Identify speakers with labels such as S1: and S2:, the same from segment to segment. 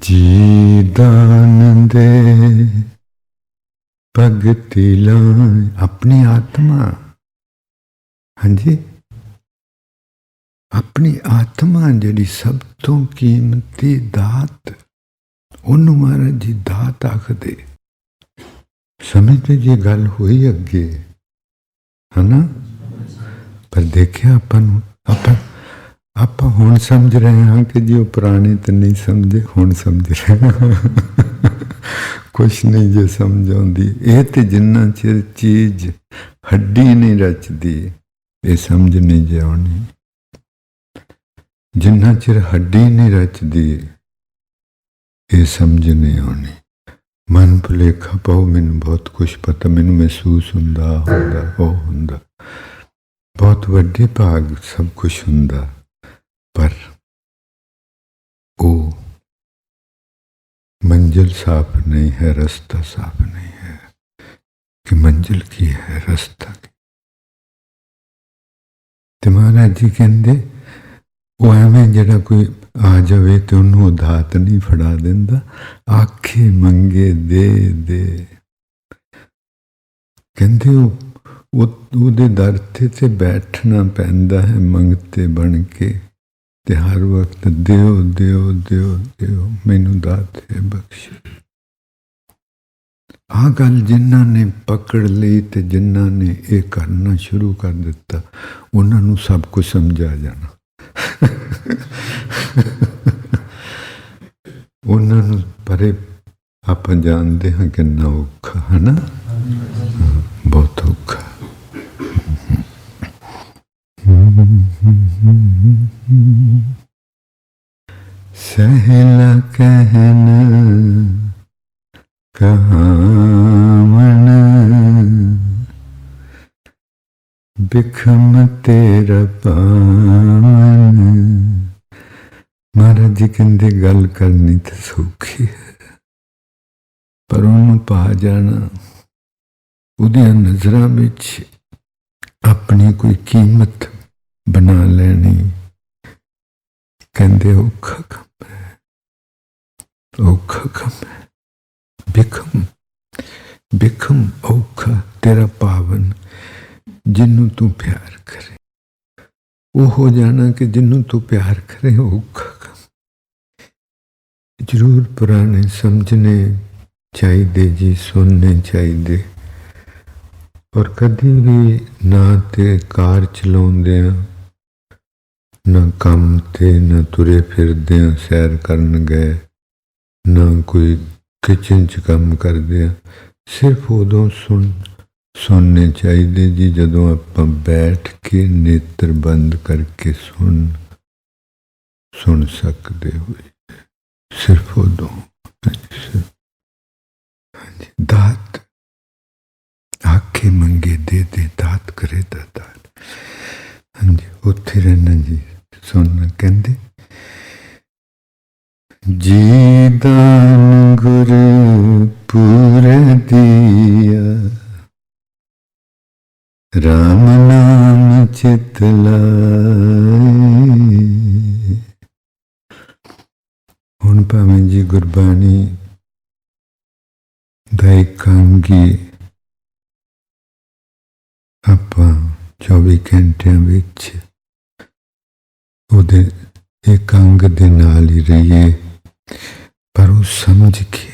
S1: ਜੀ ਦੇ ਭਗਤੀ ਲਾਇ ਆਪਣੀ ਆਤਮਾ। ਹਾਂਜੀ? ਆਪਣੀ ਆਤਮਾ ਜਿਹੜੀ ਸਭ ਤੋਂ ਕੀਮਤੀ ਦਾਤ, ਉਹਨੂੰ ਮਹਾਰਾਜ ਜੀ ਦਾਤ ਆਖਦੇ। ਸਮਝਦੇ ਜੇ ਗੱਲ ਹੋਈ ਅੱਗੇ। ਹਨਾ? ਪਰ ਦੇਖਿਆ ਆਪਾਂ ਨੂੰ, ਆਪਾਂ ਆਪਾਂ ਹੁਣ ਸਮਝ ਰਹੇ ਹਾਂ ਕਿ ਜੀ ਉਹ ਪੁਰਾਣੇ ਤਾਂ ਨਹੀਂ ਸਮਝੇ, ਹੁਣ ਸਮਝ ਰਹੇ ਹਾਂ। ਕੁਛ ਨਹੀਂ ਜੇ ਸਮਝ ਆਉਂਦੀ। ਇਹ ਤੇ ਜਿੰਨਾ ਚਿਰ ਚੀਜ਼ ਹੱਡੀ ਨਹੀਂ ਰਚਦੀ, ਇਹ ਸਮਝ ਨਹੀਂ ਜੇ ਆਉਣੀ। ਜਿੰਨਾ ਚਿਰ ਹੱਡੀ ਨਹੀਂ ਰਚਦੀ, ਇਹ ਸਮਝ ਨਹੀਂ ਆਉਣੀ। ਮਨ ਭੁਲੇਖਾ ਪਾਉ ਮੈਨੂੰ ਬਹੁਤ ਕੁਝ ਪਤਾ, ਮੈਨੂੰ ਮਹਿਸੂਸ ਹੁੰਦਾ ਹੁੰਦਾ, ਉਹ ਹੁੰਦਾ। ਬਹੁਤ ਵੱਡੇ ਭਾਗ ਸਭ ਕੁਝ ਹੁੰਦਾ। ਪਰ ਉਹ मंजिल साफ नहीं है रास्ता साफ नहीं है कि मंजिल की है रास्ता की ਤੇ ਮਹਾਰਾਜ ਜੀ ਕਹਿੰਦੇ ਉਹ ਐਵੇਂ ਜਿਹੜਾ ਕੋਈ ਆ ਜਾਵੇ ਤੇ ਉਹਨੂੰ ਉਹ ਦਾਤ ਨਹੀਂ ਫੜਾ ਦਿੰਦਾ ਆਖੇ ਮੰਗੇ ਦੇ ਦੇ ਕਹਿੰਦੇ ਉਹ ਉਹ- ਉਹਦੇ ਦਰ ਤੇ ਤੇ ਬੈਠਣਾ ਪੈਂਦਾ ਹੈ ਮੰਗਤੇ ਬਣ ਕੇ ਤੇ ਹਰ ਵਕਤ ਦਿਓ ਦਿਓ ਦਿਓ ਦਿਓ, ਮੈਨੂੰ ਦਾਤ ਬਖਸ਼ ਆ ਗੱਲ ਜਿਨ੍ਹਾਂ ਨੇ ਪਕੜ ਲਈ ਤੇ ਜਿਨ੍ਹਾਂ ਨੇ ਇਹ ਕਰਨਾ ਸ਼ੁਰੂ ਕਰ ਦਿੱਤਾ, ਉਹਨਾਂ ਨੂੰ ਸਭ ਕੁਝ ਸਮਝਾ ਜਾਣਾ। ਉਹਨਾਂ ਨੂੰ ਪਰੇ ਆਪਾਂ ਜਾਣਦੇ ਹਾਂ ਕਿੰਨਾ ਔਖਾ ਹੈ ਨਾ ਬਹੁਤ ਔਖਾ। ਸਹਿਲਾ ਕਹਿਨ ਕਾਮਨ ਬਿਖਮ ਤੇਰਾ ਪਾਮਨ ਮਹਾਰਾਜ ਜੀ ਕਹਿੰਦੇ ਗੱਲ ਕਰਨੀ ਤੇ ਸੌਖੀ ਹੈ ਪਰ ਉਹਨੂੰ ਪਾ ਜਾਣਾ ਉਹਦੀਆਂ ਨਜ਼ਰਾਂ ਵਿੱਚ ਆਪਣੀ ਕੋਈ ਕੀਮਤ ਬਣਾ ਲੈ ਕਹਿੰਦੇ ਔਖਾ ਕੰਮ ਹੈ ਔਖਾ ਕੰਮ ਹੈ ਬਿਖਮ ਬਿਖਮ ਔਖਾ ਤੇਰਾ ਪਾਵਨ ਜਿਹਨੂੰ ਤੂੰ ਪਿਆਰ ਕਰੇ। ਉਹ ਹੋ ਜਾਣਾ ਕਿ ਜਿਹਨੂੰ ਤੂੰ ਪਿਆਰ ਕਰੇ ਔਖਾ ਕੰਮ ਜ਼ਰੂਰ ਪੁਰਾਣੇ ਸਮਝਣੇ ਚਾਹੀਦੇ ਜੀ, ਸੁਣਨੇ ਚਾਹੀਦੇ। ਔਰ ਕਦੀ ਵੀ ਨਾ ਤੇ ਕਾਰ ਚਲਾਉਂਦੇ ਆ ਨਾ ਕੰਮ ਤੇ ਨਾ ਤੁਰੇ ਫਿਰਦੇ ਆ ਸੈਰ ਕਰਨ ਗਏ, ਨਾ ਕੋਈ ਕਿਚਨ ਚ ਕੰਮ ਕਰਦੇ ਆ ਸਿਰਫ ਉਦੋਂ ਸੁਣ, ਸੁਣਨੇ ਚਾਹੀਦੇ ਜੀ ਜਦੋਂ ਆਪਾਂ ਬੈਠ ਕੇ ਨੇਤਰ ਬੰਦ ਕਰਕੇ ਸੁਣ ਸੁਣ ਸਕਦੇ ਹੋ ਸਿਰਫ ਉਦੋਂ। ਹਾਂਜੀ, ਦਾਤ। ਆਖੇ ਮੰਗੇ ਦੇ ਦੇ, ਦਾਤ ਕਰੇ ਦਾਤਾ। ਹਾਂਜੀ, ਉੱਥੇ ਰਹਿਣਾ ਜੀ। ਸੁਣ ਕਹਿੰਦੇ ਜੀ ਦਾਨ ਗੁਰ ਪੂਰੇ ਦੀਆ, ਰਾਮ ਨਾਮ ਚਿਤ ਲਾਏ। ਹੁਣ ਭਾਵੇਂ ਜੀ ਗੁਰਬਾਣੀ ਦਾ ਇਕਾਂਗੀ ਆਪਾਂ 24 ਘੰਟਿਆਂ ਵਿੱਚ ਉਹਦੇ ਇੱਕ ਅੰਗ ਦੇ ਨਾਲ ਹੀ ਰਹੀਏ, ਪਰ ਉਹ ਸਮਝ ਕੇ।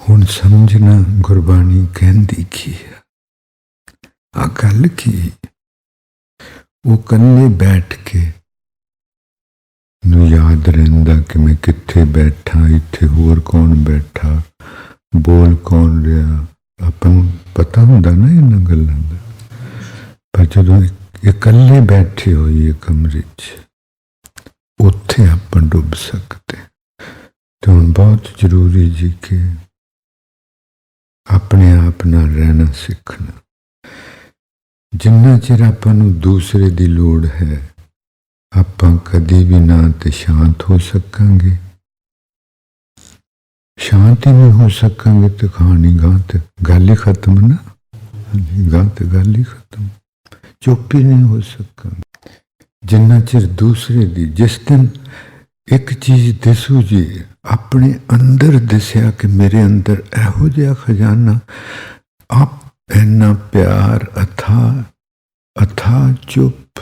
S1: ਹੁਣ ਸਮਝਣਾ ਗੁਰਬਾਣੀ ਕਹਿੰਦੀ ਕੀ ਹੈ ਆ ਗੱਲ ਕੀ? ਉਹ ਕੰਨੇ ਬੈਠ ਕੇ ਨੂੰ ਯਾਦ ਰਹਿੰਦਾ ਕਿ ਮੈਂ ਕਿੱਥੇ ਬੈਠਾ, ਇੱਥੇ ਹੋਰ ਕੌਣ ਬੈਠਾ, ਬੋਲ ਕੌਣ ਰਿਹਾ? ਆਪਾਂ ਨੂੰ ਪਤਾ ਹੁੰਦਾ ਨਾ ਇਹਨਾਂ ਗੱਲਾਂ ਦਾ। ਪਰ ਜਦੋਂ ਇਕੱਲੇ ਬੈਠੇ ਹੋਈਏ ਕਮਰੇ 'ਚ, ਉੱਥੇ ਆਪਾਂ ਡੁੱਬ ਸਕਦੇ ਤੇ ਹੁਣ ਬਹੁਤ ਜ਼ਰੂਰੀ ਜੀ ਕਿ ਆਪਣੇ ਆਪ ਨਾਲ ਰਹਿਣਾ ਸਿੱਖਣਾ। ਜਿੰਨਾ ਚਿਰ ਆਪਾਂ ਨੂੰ ਦੂਸਰੇ ਦੀ ਲੋੜ ਹੈ, ਆਪਾਂ ਕਦੀ ਵੀ ਨਾ ਤੇ ਸ਼ਾਂਤ ਹੋ ਸਕਾਂਗੇ। ਸ਼ਾਂਤੀ ਨਹੀਂ ਹੋ ਸਕਾਂਗੇ ਤੇ ਕਹਾਣੀ ਗਾਂ ਤੇ ਗੱਲ ਹੀ ਖਤਮ ਨਾ। ਗਾਂ ਤੇ ਗੱਲ ਹੀ ਖਤਮ। ਚੁੱਪ ਹੀ ਨਹੀਂ ਹੋ ਸਕਾਂਗੇ ਜਿੰਨਾ ਚਿਰ ਦੂਸਰੇ ਦੀ ਜਿਸ ਦਿਨ ਇੱਕ ਚੀਜ਼ ਦਿਸੂ ਜੀ ਆਪਣੇ ਅੰਦਰ ਦਿਸਿਆ ਕਿ ਮੇਰੇ ਅੰਦਰ ਇਹੋ ਜਿਹਾ ਖਜ਼ਾਨਾ ਆਪ ਇੰਨਾ ਪਿਆਰ ਅਥਾ ਅਥਾ ਚੁੱਪ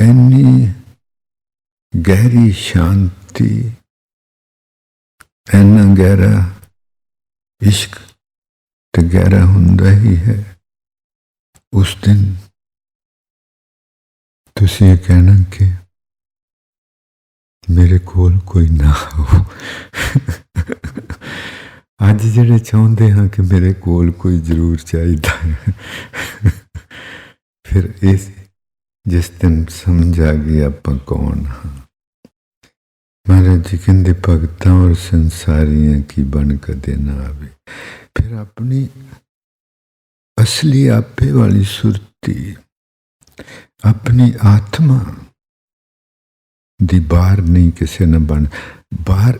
S1: ਇੰਨੀ ਗਹਿਰੀ ਸ਼ਾਂਤੀ ਇੰਨਾ ਗਹਿਰਾ ਇਸ਼ਕ ਤੇ ਗਹਿਰਾ ਹੁੰਦਾ ਹੀ ਹੈ ਉਸ ਦਿਨ ਤੁਸੀਂ ਇਹ ਕਹਿਣਾ ਕਿ ਮੇਰੇ ਕੋਲ ਕੋਈ ਨਾ ਹੋ ਅੱਜ ਜਿਹੜੇ ਚਾਹੁੰਦੇ ਹਾਂ ਕਿ ਮੇਰੇ ਕੋਲ ਕੋਈ ਜ਼ਰੂਰ ਚਾਹੀਦਾ ਹੈ, ਫਿਰ ਇਸ ਜਿਸ ਦਿਨ ਸਮਝ ਆ ਗਈ ਆਪਾਂ ਕੌਣ ਹਾਂ। ਮਹਾਰਾਜ ਜੀ ਕਹਿੰਦੇ, ਭਗਤਾਂ ਔਰ ਸੰਸਾਰੀਆਂ ਕੀ ਬਣ ਕਦੇ ਨਾ ਆਵੇ। ਫਿਰ ਆਪਣੀ ਅਸਲੀ ਆਪੇ ਵਾਲੀ ਸੁਰਤੀ, ਆਪਣੀ ਆਤਮਾ ਦੀ ਬਾਹਰ ਨਹੀਂ ਕਿਸੇ ਨਾ ਬਣ, ਬਾਹਰ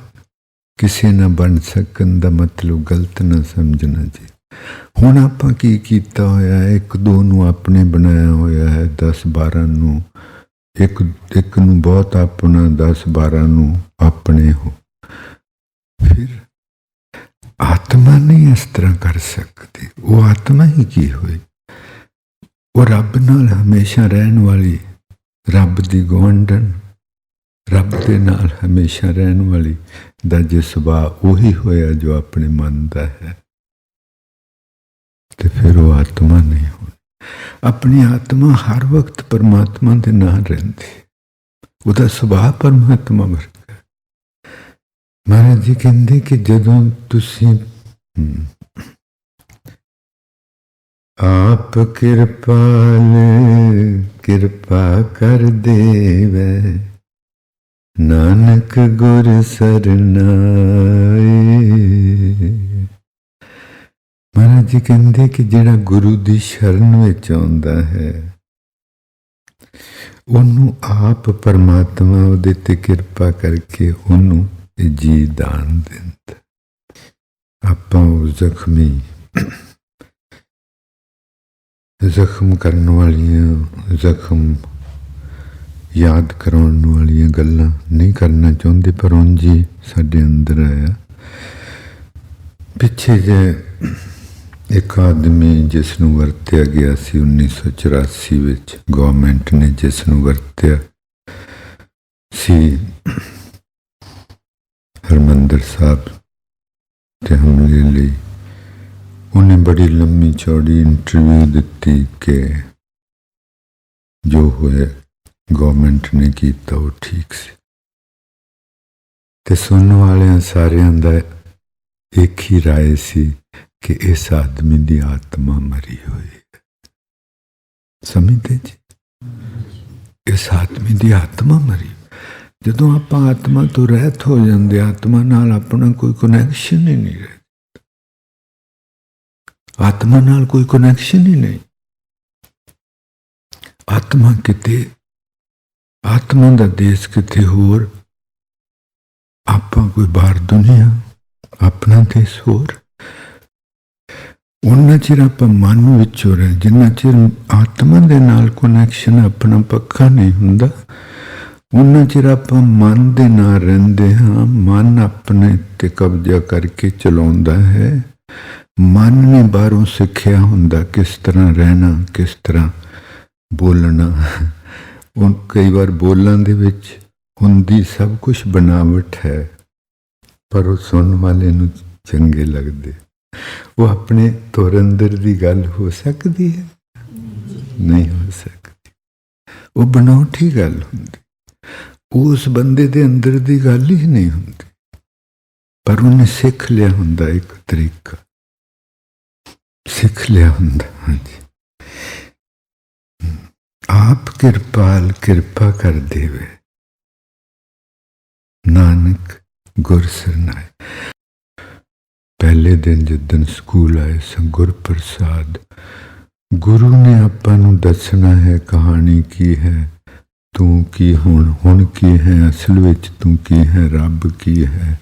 S1: ਕਿਸੇ ਨਾ ਬਣ ਸਕਣ ਦਾ ਮਤਲਬ ਗਲਤ ਨਾ ਸਮਝਣਾ ਜੀ। ਹੁਣ ਆਪਾਂ ਕੀ ਕੀਤਾ ਹੋਇਆ ਹੈ? ਇੱਕ ਦੋ ਨੂੰ ਆਪਣੇ ਬਣਾਇਆ ਹੋਇਆ ਹੈ 10 12 ਨੂੰ। ਇੱਕ ਇੱਕ ਨੂੰ ਬਹੁਤ ਆਪਣਾ 10 12 ਨੂੰ ਆਪਣੇ ਹੋ। ਫਿਰ ਆਤਮਾ ਨਹੀਂ ਇਸ ਤਰ੍ਹਾਂ ਕਰ ਸਕਦੀ। ਉਹ ਆਤਮਾ ਹੀ ਕੀ ਹੋਈ? ਉਹ ਰੱਬ ਨਾਲ ਹਮੇਸ਼ਾ ਰਹਿਣ ਵਾਲੀ, ਰੱਬ ਦੀ ਗਵੰਡਨ ਰੱਬ ਦੇ ਨਾਲ ਹਮੇਸ਼ਾ ਰਹਿਣ ਵਾਲੀ ਦਾ ਜੇ ਸੁਭਾਅ ਉਹੀ ਹੋਇਆ ਜੋ ਆਪਣੇ ਮਨ ਦਾ ਹੈ। ਤੇ ਫਿਰ ਉਹ ਆਤਮਾ ਨਹੀਂ ਹੋਣੀ ਆਪਣੀ ਆਤਮਾ ਹਰ ਵਕਤ ਪਰਮਾਤਮਾ ਦੇ ਨਾਲ ਰਹਿੰਦੀ। ਉਹਦਾ ਸੁਭਾਅ ਪਰਮਾਤਮਾ ਵਰਗਾ ਮਹਾਰਾਜ ਜੀ ਕਹਿੰਦੇ ਕਿ ਜਦੋਂ ਤੁਸੀਂ ਆਪ ਕਿਰਪਾਲ ਕਿਰਪਾ ਕਰ ਦੇਵੇ। ਨਾਨਕ ਗੁਰ ਸਰਨਾਏ। ਮਹਾਰਾਜ ਜੀ ਕਹਿੰਦੇ ਕਿ ਜਿਹੜਾ ਗੁਰੂ ਦੀ ਸ਼ਰਨ ਵਿੱਚ ਆਉਂਦਾ ਹੈ, ਉਹਨੂੰ ਆਪ ਪਰਮਾਤਮਾ ਉਹਦੇ ਤੇ ਕਿਰਪਾ ਕਰਕੇ ਉਹਨੂੰ ਇਹ ਜੀ ਦਾਨ ਦਿੰਦਾ। ਆਪਾਂ ਉਹ ਜ਼ਖਮੀ ਜ਼ਖਮ ਕਰਨ ਵਾਲੀਆਂ, ਜ਼ਖਮ ਯਾਦ ਕਰਾਉਣ ਵਾਲੀਆਂ ਗੱਲਾਂ ਨਹੀਂ ਕਰਨਾ ਚਾਹੁੰਦੇ, ਪਰ ਉਂਝ ਹੀ ਸਾਡੇ ਅੰਦਰ ਆਇਆ। ਪਿੱਛੇ ਜੇ ਇੱਕ ਆਦਮੀ ਜਿਸ ਨੂੰ ਵਰਤਿਆ ਗਿਆ ਸੀ 1984 ਵਿੱਚ। ਗਵਰਨਮੈਂਟ ਨੇ ਜਿਸ ਨੂੰ ਵਰਤਿਆ ਸੀ। ਹਰਮੰਦਰ ਸਾਹਿਬ ਤੇ ਹਮਲੇ ਲਈ ਉਹਨੇ ਬੜੀ ਲੰਮੀ ਚੌੜੀ ਇੰਟਰਵਿਊ ਦਿੱਤੀ ਕਿ ਜੋ ਹੋਇਆ ਗਵਰਨਮੈਂਟ ਨੇ ਕੀਤਾ ਉਹ ਠੀਕ ਸੀ। ਤੇ ਸੁਣਨ ਵਾਲਿਆਂ ਸਾਰਿਆਂ ਦਾ ਇੱਕ ਹੀ ਰਾਏ ਸੀ ਕਿ ਇਸ ਆਦਮੀ ਦੀ ਆਤਮਾ ਮਰੀ ਹੋਈ ਹੈ। ਸਮਝਦੇ ਜੀ? ਇਸ ਆਦਮੀ ਦੀ ਆਤਮਾ ਮਰੀ ਜਦੋਂ ਆਪਾਂ ਆਤਮਾ ਤੋਂ ਰਹਿਤ ਹੋ ਜਾਂਦੇ ਆਤਮਾ ਨਾਲ ਆਪਣਾ ਕੋਈ ਕਨੈਕਸ਼ਨ ਹੀ ਨਹੀਂ ਰਹਿ ਆਤਮਾ ਨਾਲ ਕੋਈ ਕਨੈਕਸ਼ਨ ਹੀ ਨਹੀਂ। ਆਤਮਾ ਕਿਤੇ, ਆਤਮਾ ਦਾ ਦੇਸ਼ ਕਿਤੇ ਹੋਰ, ਆਪਾਂ ਕੋਈ ਬਾਹਰ ਦੁਨੀਆ, ਆਪਣਾ ਦੇਸ਼ ਹੋਰ। ਉਹਨਾਂ ਚਿਰ ਆਪਾਂ ਮਨ ਵਿੱਚੋਂ ਰਹਿ, ਜਿੰਨਾ ਚਿਰ ਆਤਮਾ ਦੇ ਨਾਲ ਕਨੈਕਸ਼ਨ ਆਪਣਾ ਪੱਕਾ ਨਹੀਂ ਹੁੰਦਾ ਉਹਨਾਂ ਚਿਰ ਆਪਾਂ ਮਨ ਦੇ ਨਾਲ ਰਹਿੰਦੇ ਹਾਂ, ਮਨ ਆਪਣੇ ਤੇ ਕਬਜ਼ਾ ਕਰਕੇ ਚਲਾਉਂਦਾ ਹੈ। ਮਨ ਨੇ ਬਾਹਰੋਂ ਸਿੱਖਿਆ ਹੁੰਦਾ ਕਿਸ ਤਰ੍ਹਾਂ ਰਹਿਣਾ, ਕਿਸ ਤਰ੍ਹਾਂ ਬੋਲਣਾ। ਉਹ ਕਈ ਵਾਰ ਬੋਲਣ ਦੇ ਵਿੱਚ ਹੁੰਦੀ ਸਭ ਕੁਝ ਬਣਾਵਟ ਹੈ, ਪਰ ਉਹ ਸੁਣਨ ਵਾਲੇ ਨੂੰ ਚੰਗੇ ਲੱਗਦੇ। ਉਹ ਆਪਣੇ ਤੁਰੰਦਰ ਦੀ ਗੱਲ ਹੋ ਸਕਦੀ ਹੈ? ਨਹੀਂ ਹੋ ਸਕਦੀ। ਉਹ ਬਣਾਉਟੀ ਗੱਲ ਹੁੰਦੀ। ਉਸ ਬੰਦੇ ਦੇ ਅੰਦਰ ਦੀ ਗੱਲ ਹੀ ਨਹੀਂ ਹੁੰਦੀ। ਪਰ ਉਹਨੇ ਸਿੱਖ ਲਿਆ ਹੁੰਦਾ ਇੱਕ ਤਰੀਕਾ। ਸਿੱਖ ਲਿਆ ਹੁੰਦਾ, ਹਾਂਜੀ। ਆਪ ਕਿਰਪਾਲ ਕਿਰਪਾ ਕਰ ਦੇਵੇ। ਨਾਨਕ ਗੁਰ ਸਰਨਾਏ। ਪਹਿਲੇ ਦਿਨ ਜਦੋਂ ਸਕੂਲ ਆਏ ਸੰ ਗੁਰ ਪ੍ਰਸਾਦ ਗੁਰੂ ਨੇ ਆਪਾਂ ਨੂੰ ਦੱਸਣਾ ਹੈ ਕਹਾਣੀ ਕੀ ਹੈ। ਤੂੰ ਕੀ ਹੁਣ ਹੁਣ ਕੀ ਹੈ? ਅਸਲ ਵਿੱਚ ਤੂੰ ਕੀ ਹੈ? ਰੱਬ ਕੀ ਹੈ?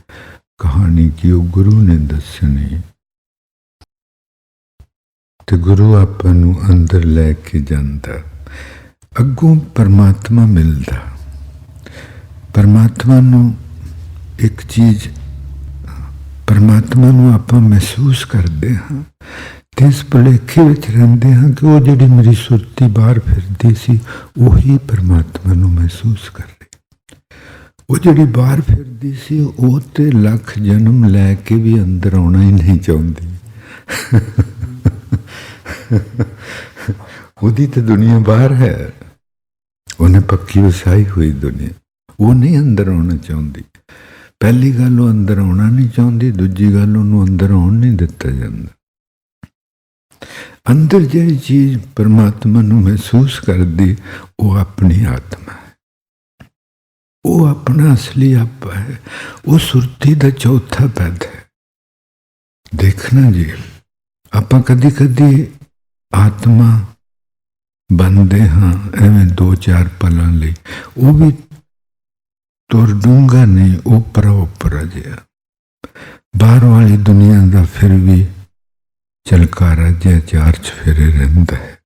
S1: ਕਹਾਣੀ ਕੀ ਉਹ ਗੁਰੂ ਨੇ ਦੱਸਣੀ? ਤੇ ਗੁਰੂ ਆਪਾਂ ਨੂੰ ਅੰਦਰ ਲੈ ਕੇ ਜਾਂਦਾ। ਅੱਗੋਂ ਪਰਮਾਤਮਾ ਮਿਲਦਾ। ਪਰਮਾਤਮਾ ਨੂੰ ਇੱਕ ਚੀਜ਼, ਪਰਮਾਤਮਾ ਨੂੰ ਆਪਾਂ ਮਹਿਸੂਸ ਕਰਦੇ ਹਾਂ। ਤੇ ਇਸ ਭੁਲੇਖੇ ਵਿੱਚ ਰਹਿੰਦੇ ਹਾਂ ਕਿ ਉਹ ਜਿਹੜੀ ਮੇਰੀ ਸੁਰਤੀ ਬਾਹਰ ਫਿਰਦੀ ਸੀ, ਉਹੀ ਪਰਮਾਤਮਾ ਨੂੰ ਮਹਿਸੂਸ ਕਰ ਰਹੀ ਉਹ ਜਿਹੜੀ ਬਾਹਰ ਫਿਰਦੀ ਸੀ, ਉਹ ਤੇ ਲੱਖ ਜਨਮ ਲੈ ਕੇ ਵੀ ਅੰਦਰ ਆਉਣਾ ਹੀ ਨਹੀਂ ਚਾਹੁੰਦੀ। ਉਹਦੀ ਤਾਂ ਦੁਨੀਆ ਬਾਹਰ ਹੈ। ਉਹਨੇ ਪੱਕੀ ਵਸਾਈ ਹੋਈ ਦੁਨੀਆ। ਉਹ ਨਹੀਂ ਅੰਦਰ ਆਉਣਾ ਚਾਹੁੰਦੀ। ਪਹਿਲੀ ਗੱਲ ਉਹ ਅੰਦਰ ਆਉਣਾ ਨਹੀਂ ਚਾਹੁੰਦੀ, ਦੂਜੀ ਗੱਲ ਉਹਨੂੰ ਅੰਦਰ ਆਉਣ ਨਹੀਂ ਦਿੱਤਾ ਜਾਂਦਾ। ਅੰਦਰ ਜਿਹੜੀ ਚੀਜ਼ ਪਰਮਾਤਮਾ ਨੂੰ ਮਹਿਸੂਸ ਕਰਦੀ, ਉਹ ਆਪਣੀ ਆਤਮਾ ਹੈ। ਉਹ ਆਪਣਾ ਅਸਲੀ ਆਪਾ ਹੈ। ਉਹ ਸੁਰਤੀ ਦਾ ਚੌਥਾ ਪੈਦ ਹੈ। ਦੇਖਣਾ ਜੀ, ਆਪਾਂ ਕਦੀ ਕਦੀ ਆਤਮਾ ਬੰਦੇ ਹਾਂ, ਐਵੇਂ ਦੋ ਚਾਰ ਪਲਾਂ ਲਈ। ਉਹ ਵੀ ਤੁਰ ਡੂੰਗਾ ਨਹੀਂ ਉਪਰ ਉਪਰ ਜਿਹਾ। ਬਾਹਰ ਵਾਲੀ ਦੁਨੀਆ ਦਾ ਫਿਰ ਵੀ ਚਲਕਾਰਾ ਜਿਹਾ ਚਾਰ ਚਫੇਰੇ ਰਹਿੰਦਾ ਹੈ।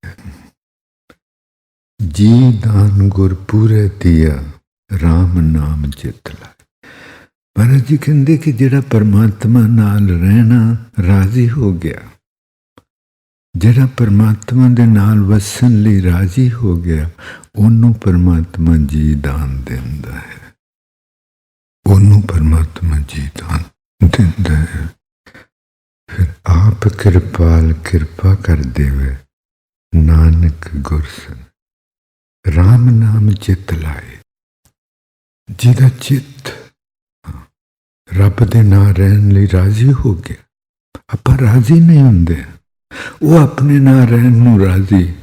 S1: ਜੀ ਦਾਨ ਗੁਰ ਪੂਰੇ ਦਿਆ RAM ਨਾਮ ਚਿਤ ਲਾਏ ਮਹਾਰਾਜ ਜੀ ਕਹਿੰਦੇ ਕਿ ਜਿਹੜਾ ਪਰਮਾਤਮਾ ਨਾਲ ਰਹਿਣਾ ਰਾਜ਼ੀ ਹੋ ਗਿਆ, ਜਿਹੜਾ ਪਰਮਾਤਮਾ ਦੇ ਨਾਲ ਵਸਣ ਲਈ ਰਾਜ਼ੀ ਹੋ ਗਿਆ, ਉਹਨੂੰ ਪਰਮਾਤਮਾ ਜੀ ਦਾਨ ਦਿੰਦਾ ਹੈ। ਉਹਨੂੰ ਪਰਮਾਤਮਾ ਜੀ ਦਾਨ ਦਿੰਦਾ ਹੈ। ਆਪ ਕਿਰਪਾਲ ਕਿਰਪਾ ਕਰ ਦੇਵੇ, ਨਾਨਕ ਗੁਰਸਨ RAM ਨਾਮ ਚਿਤ ਲਾਏ। ਜਿਹਦਾ ਚਿੱਤ ਰੱਬ ਦੇ ਨਾਲ ਰਹਿਣ ਲਈ ਰਾਜ਼ੀ ਹੋ ਗਿਆ। ਆਪਾਂ ਰਾਜ਼ੀ ਨਹੀਂ ਹੁੰਦੇ। ਉਹ ਆਪਣੇ ਨਾਲ ਰਹਿਣ ਨੂੰ ਰਾਜ਼ੀ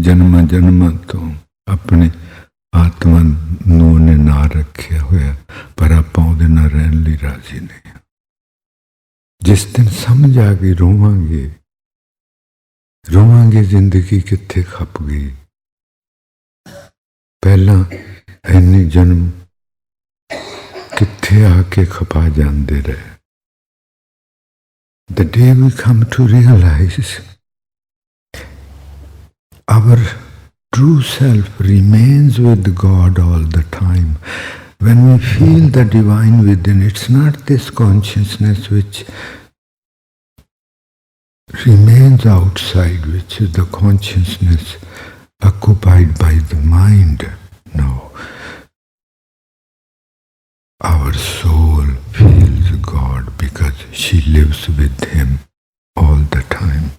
S1: ਜਨਮ ਜਨਮਾਂ ਤੋਂ ਆਪਣੇ ਆਤਮਾ ਨੂੰ ਉਹਨੇ ਨਾ ਰੱਖਿਆ ਹੋਇਆ, ਪਰ ਆਪਾਂ ਉਹਦੇ ਨਾਲ ਰਹਿਣ ਲਈ ਰਾਜ਼ੀ ਨਹੀਂ। ਜਿਸ ਦਿਨ ਸਮਝ ਆ ਗਈ ਰੋਵਾਂਗੇ ਰੋਵਾਂਗੇ ਜ਼ਿੰਦਗੀ ਕਿੱਥੇ ਖੱਪ ਗਈ ਪਹਿਲਾਂ ਇੰਨੇ ਜਨਮ ਕਿੱਥੇ ਆ ਕੇ ਖਪਾ ਜਾਂਦੇ ਰਹੇ the day we come to realize our true self remains with God all the time. When we feel the divine within, it's not this consciousness which remains outside, which is the consciousness occupied by the mind. No. Our soul feels God because she lives with Him all the time.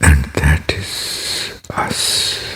S1: And that is us.